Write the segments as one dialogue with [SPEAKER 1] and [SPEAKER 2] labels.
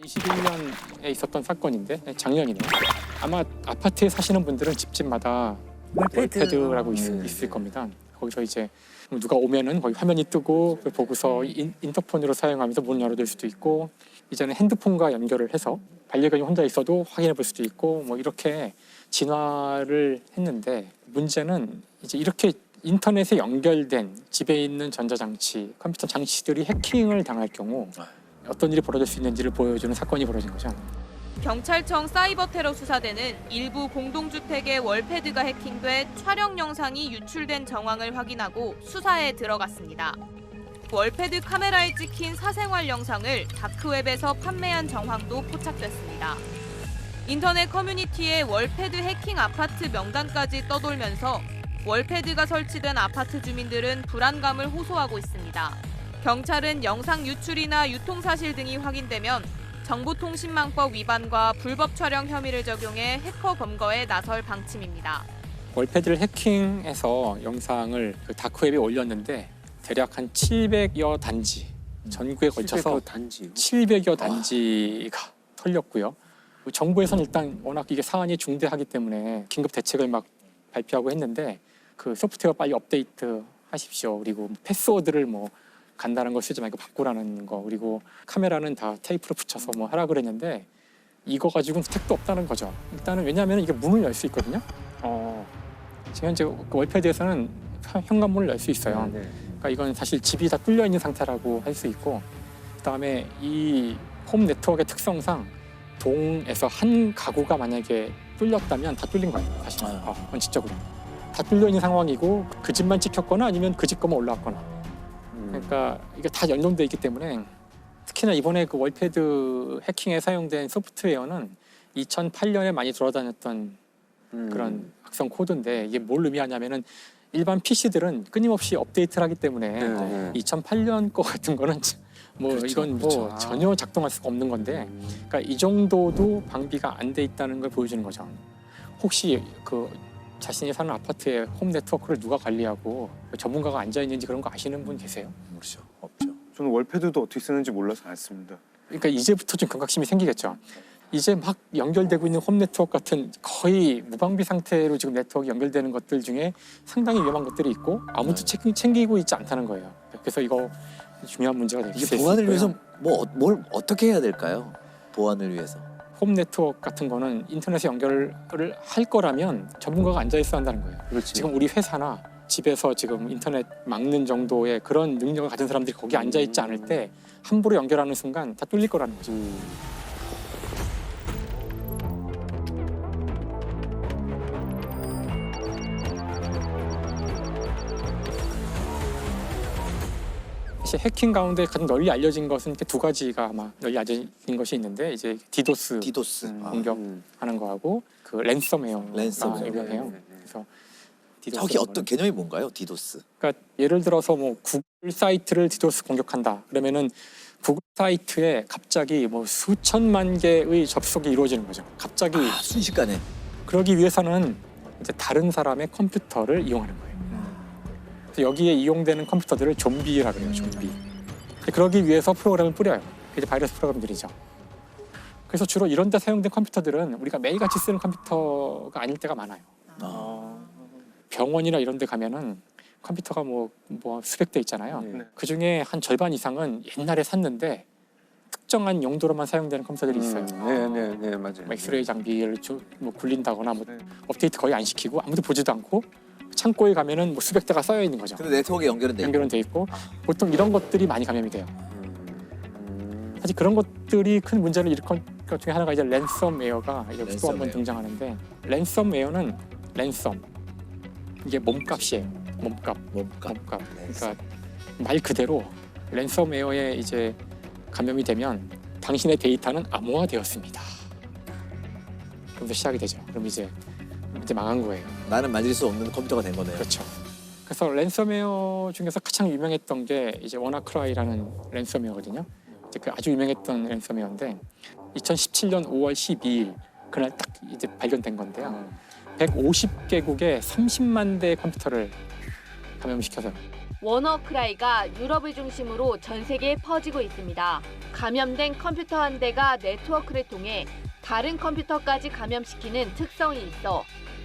[SPEAKER 1] 21년에 있었던 사건인데 작년이네. 아마 아파트에 사시는 분들은 집집마다
[SPEAKER 2] 월패드.
[SPEAKER 1] 월패드라고 있,
[SPEAKER 3] 네.
[SPEAKER 1] 있을 겁니다. 거기서 이제 누가 오면은 거기 화면이 뜨고 그걸 보고서 인, 인터폰으로 사용하면서 문 열어둘 수도 있고 이제는 핸드폰과 연결을 해서 반려견이 혼자 있어도 확인해 볼 수도 있고 뭐 이렇게 진화를 했는데 문제는 이제 이렇게 인터넷에 연결된 집에 있는 전자장치, 컴퓨터 장치들이 해킹을 당할 경우 어떤 일이 벌어질 수 있는지를 보여주는 사건이 벌어진 거죠.
[SPEAKER 4] 경찰청 사이버 테러 수사대는 일부 공동주택의 월패드가 해킹돼 촬영 영상이 유출된 정황을 확인하고 수사에 들어갔습니다. 월패드 카메라에 찍힌 사생활 영상을 다크웹에서 판매한 정황도 포착됐습니다. 인터넷 커뮤니티에 월패드 해킹 아파트 명단까지 떠돌면서 월패드가 설치된 아파트 주민들은 불안감을 호소하고 있습니다. 경찰은 영상 유출이나 유통 사실 등이 확인되면 정보통신망법 위반과 불법 촬영 혐의를 적용해 해커 검거에 나설 방침입니다.
[SPEAKER 1] 월패드를 해킹해서 영상을 그 다크웹에 올렸는데 대략 한 700여 단지 전국에 걸쳐서
[SPEAKER 3] 단지.
[SPEAKER 1] 700여 단지가 털렸고요. 그 정부에서는 일단 워낙 이게 사안이 중대하기 때문에 긴급 대책을 막 발표하고 했는데 그 소프트웨어 빨리 업데이트 하십시오. 그리고 패스워드를 뭐 간단한 거 쓰지 말고 바꾸라는 거 그리고 카메라는 다 테이프로 붙여서 뭐 하라 그랬는데 이거 가지고는 택도 없다는 거죠. 일단은 왜냐하면 이게 문을 열 수 있거든요. 어, 지금 현재 그 월패드에서는 현- 현관문을 열 수 있어요.
[SPEAKER 3] 네.
[SPEAKER 1] 그러니까 이건 사실 집이 다 뚫려 있는 상태라고 할 수 있고 그다음에 이 홈 네트워크의 특성상 동에서 한 가구가 만약에 뚫렸다면 다 뚫린 거예요 사실
[SPEAKER 3] 아.
[SPEAKER 1] 어, 원칙적으로 다 뚫려 있는 상황이고 그 집만 찍혔거나 아니면 그 집 거만 올라왔거나
[SPEAKER 3] 음.
[SPEAKER 1] 그러니까 이게 다 연동돼 있기 때문에 특히나 이번에 그 월패드 해킹에 사용된 소프트웨어는 2008년에 많이 돌아다녔던
[SPEAKER 3] 음.
[SPEAKER 1] 그런 악성 코드인데 이게 뭘 의미하냐면은 일반 PC들은 끊임없이 업데이트를 하기 때문에
[SPEAKER 3] 네, 네.
[SPEAKER 1] 2008년 거 같은 거는 뭐
[SPEAKER 3] 그렇죠,
[SPEAKER 1] 이건 뭐
[SPEAKER 3] 그렇죠. 아.
[SPEAKER 1] 전혀 작동할 수가 없는 건데
[SPEAKER 3] 음.
[SPEAKER 1] 그러니까 이 정도도 방비가 안 돼 있다는 걸 보여주는 거죠. 혹시 그 자신이 사는 아파트의 홈 네트워크를 누가 관리하고 전문가가 앉아 있는지 그런 거 아시는 분 계세요?
[SPEAKER 3] 없죠. 없죠.
[SPEAKER 5] 저는 월패드도 어떻게 쓰는지 몰라서 안 씁니다.
[SPEAKER 1] 그러니까 이제부터 좀 경각심이 생기겠죠. 이제 막 연결되고 있는 홈 네트워크 같은 거의 무방비 상태로 지금 네트워크 연결되는 것들 중에 상당히 위험한 것들이 있고 아무도
[SPEAKER 3] 네.
[SPEAKER 1] 챙- 챙기고 있지 않다는 거예요. 그래서 이거 중요한 문제가 되기
[SPEAKER 3] 이게 보안을 위해서 뭐 어- 뭘 어떻게 해야 될까요? 보안을 위해서.
[SPEAKER 1] 홈 네트워크 같은 거는 인터넷에 연결을 할 거라면 전문가가 앉아 있어야 한다는 거예요.
[SPEAKER 3] 그렇지.
[SPEAKER 1] 지금 우리 회사나 집에서 지금 인터넷 막는 정도의 그런 능력을 가진 사람들이 거기 앉아 있지 않을 때 함부로 연결하는 순간 다 뚫릴 거라는 거죠.
[SPEAKER 3] 음.
[SPEAKER 1] 사실 해킹 가운데 가장 널리 알려진 것은 이렇게 두 가지가 아마 널리 알려진 것이 있는데 이제 디도스
[SPEAKER 3] 디도스.
[SPEAKER 5] 음.
[SPEAKER 3] 아,
[SPEAKER 1] 공격.
[SPEAKER 3] 음.
[SPEAKER 1] 하는 거하고 그 랜섬웨어가
[SPEAKER 3] 랜섬웨어.
[SPEAKER 1] 유명해요.
[SPEAKER 5] 네, 네, 네.
[SPEAKER 1] 그래서 디도스
[SPEAKER 3] 저기 어떤 개념이 뭔가요? 디도스.
[SPEAKER 1] 그러니까 예를 들어서 뭐 구글 사이트를 디도스 공격한다. 그러면은 구글 사이트에 갑자기 뭐 수천만 개의 접속이 이루어지는 거죠. 갑자기
[SPEAKER 3] 아, 순식간에.
[SPEAKER 1] 그러기 위해서는 이제 다른 사람의 컴퓨터를 이용하는 거예요. 여기에 이용되는 컴퓨터들을 좀비라 그래요. 좀비. 그러기 위해서 프로그램을 뿌려요. 이제 바이러스 프로그램들이죠. 그래서 주로 이런 데 사용된 컴퓨터들은 우리가 매일같이 쓰는 컴퓨터가 아닐 때가 많아요.
[SPEAKER 3] 아.
[SPEAKER 1] 병원이나 이런 데 가면은 컴퓨터가 뭐, 뭐 수백 대 있잖아요.
[SPEAKER 3] 네.
[SPEAKER 1] 그 중에 한 절반 이상은 옛날에 샀는데 특정한 용도로만 사용되는 컴퓨터들이 있어요.
[SPEAKER 5] 네, 네, 네, 맞아요.
[SPEAKER 1] 뭐 엑스레이 장비를 좀 뭐 굴린다거나 뭐
[SPEAKER 5] 네.
[SPEAKER 1] 업데이트 거의 안 시키고 아무도 보지도 않고 창고에 가면은 뭐 수백 대가 쌓여 있는 거죠.
[SPEAKER 3] 근데 네트워크에 연결은 돼. 있고.
[SPEAKER 1] 연결은 돼 있고 보통 이런 것들이 많이 감염이 돼요.
[SPEAKER 5] 음.
[SPEAKER 1] 사실 그런 것들이 큰 문제를 일으킨 것 중에 하나가 이제 랜섬웨어가 이제 또
[SPEAKER 3] 랜섬웨어.
[SPEAKER 1] 한번 등장하는데 랜섬웨어는 랜섬 이게 몸값이에요. 몸값,
[SPEAKER 3] 몸값.
[SPEAKER 1] 몸값.
[SPEAKER 3] 랜섬.
[SPEAKER 1] 그러니까 말 그대로 랜섬웨어에 이제 감염이 되면 당신의 데이터는 암호화되었습니다. 그럼부터 시작이 되죠. 그럼 이제 이제 망한 거예요.
[SPEAKER 3] 나는 만질 수 없는 컴퓨터가 된 거네요.
[SPEAKER 1] 그렇죠. 그래서 랜섬웨어 중에서 가장 유명했던 게 이제 워나크라이라는 랜섬웨어거든요. 이제 그 아주 유명했던 랜섬웨어인데 2017년 5월 12일 그날 딱 이제 발견된 건데요. 150개국에 30만 대의 컴퓨터를 감염시켜서
[SPEAKER 6] 워너크라이가 유럽을 중심으로 전 세계에 퍼지고 있습니다. 감염된 컴퓨터 한 대가 네트워크를 통해 다른 컴퓨터까지 감염시키는 특성이 있어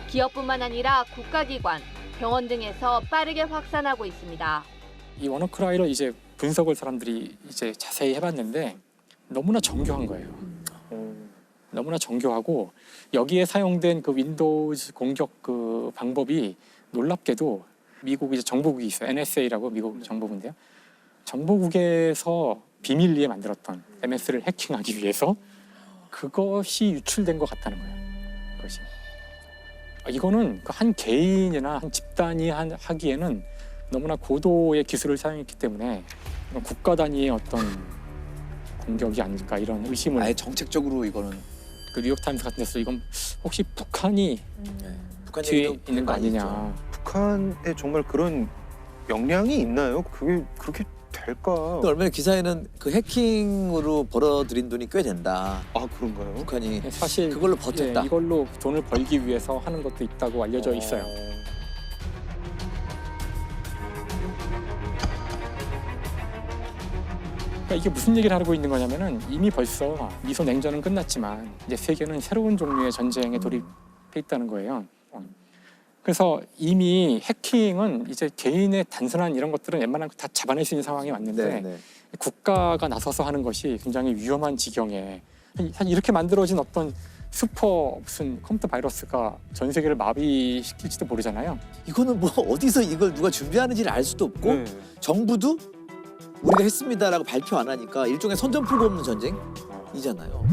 [SPEAKER 6] 기업뿐만 아니라 국가기관, 병원 등에서 빠르게 확산하고 있습니다.
[SPEAKER 1] 이 워너크라이를 이제 분석을 사람들이 이제 자세히 해봤는데 너무나 정교한 거예요.
[SPEAKER 7] 어,
[SPEAKER 1] 너무나 정교하고 여기에 사용된 그 윈도우즈 공격 그 방법이 놀랍게도 미국 이제 정보국이 있어요. NSA라고 미국 정보국인데요. 정보국에서 비밀리에 만들었던 MS를 해킹하기 위해서 그것이 유출된 것 같다는 거예요. 그것이. 아, 이거는 그한 개인이나 한 집단이 한, 하기에는 너무나 고도의 기술을 사용했기 때문에 국가 단위의 어떤 공격이 아닐까 이런 의심을
[SPEAKER 3] 아예 정책적으로 이거는
[SPEAKER 1] 그 뉴욕 타임스 같은 데서 이건 혹시 북한이
[SPEAKER 3] 네. 북한
[SPEAKER 1] 뒤에 있는 거. 아니냐.
[SPEAKER 7] 북한에 정말 그런 역량이 있나요? 그게 그렇게 될까?
[SPEAKER 3] 근데 얼마 전에 기사에는 그 해킹으로 벌어들인 돈이 꽤 된다.
[SPEAKER 7] 아 그런가요?
[SPEAKER 3] 북한이
[SPEAKER 1] 사실
[SPEAKER 3] 그걸로 버텼다.
[SPEAKER 1] 예, 이걸로 돈을 벌기 위해서 하는 것도 있다고 알려져 있어요. 그러니까 이게 무슨 얘기를 하고 있는 거냐면은 이미 벌써 미소 냉전은 끝났지만 이제 세계는 새로운 종류의 전쟁에 돌입해 있다는 거예요. 그래서 이미 해킹은 이제 개인의 단순한 이런 것들은 웬만한 거 다 잡아낼 수 있는 상황이 왔는데
[SPEAKER 3] 네, 네.
[SPEAKER 1] 국가가 나서서 하는 것이 굉장히 위험한 지경에 사실 이렇게 만들어진 어떤 슈퍼 무슨 컴퓨터 바이러스가 전 세계를 마비시킬지도 모르잖아요.
[SPEAKER 3] 이거는 뭐 어디서 이걸 누가 준비하는지를 알 수도 없고
[SPEAKER 7] 네.
[SPEAKER 3] 정부도 우리가 했습니다라고 발표 안 하니까 일종의 선전포고 없는 전쟁이잖아요.